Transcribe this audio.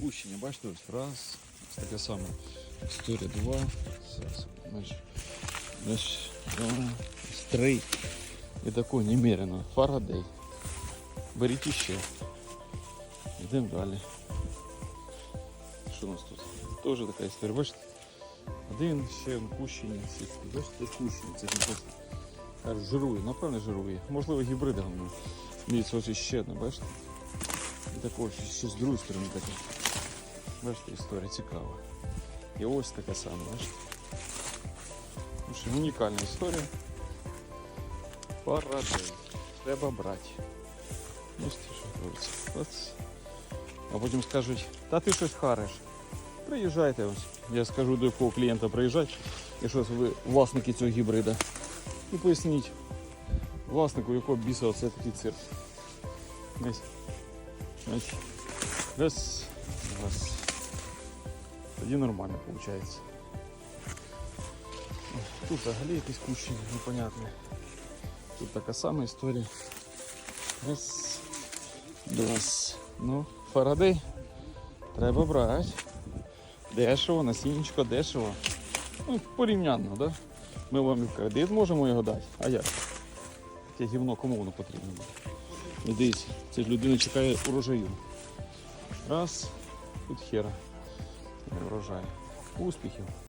Кущення, бачите, ось раз, таке саме. Історія два. Зараз, три. І тако немерено. Фарадей. Беріть іще. Йдемо далі. Що у нас тут? Теж така історія. Бачите? Один ще кущення. Бачите, кущення. Це не просто. Аж жирує, напевне жирує. Можливо, гібрида воно. Дивіться, ось ще одне, бачите? І також ще з другої сторони таке. Бачите, історія цікава. І ось таке саме, бачите? В общем, унікальна історія. Парадей. Треба брати. Бачите, що робиться. От. А потім скажуть, та ти щось хариш. Приїжджайте ось. Я скажу до якого клієнта приїжджати, якщо ви власники цього гібрида. І поясніть власнику, якого біса оце такий цирк. Ось. Ось. Раз, раз. Тоді нормально виходить. Тут взагалі якісь кущі непонятні. Тут така сама історія. Раз, два. Ну, Фарадей. Треба брати. Дешево, насіннячко дешево. Ну, порівняно, да? Ми вам і в кредит можемо його дати. А як? Таке гівно кому воно потрібно буде? І дивіться, ця людина чекає урожаю. Раз, тут хера. Врожай. Успіхів.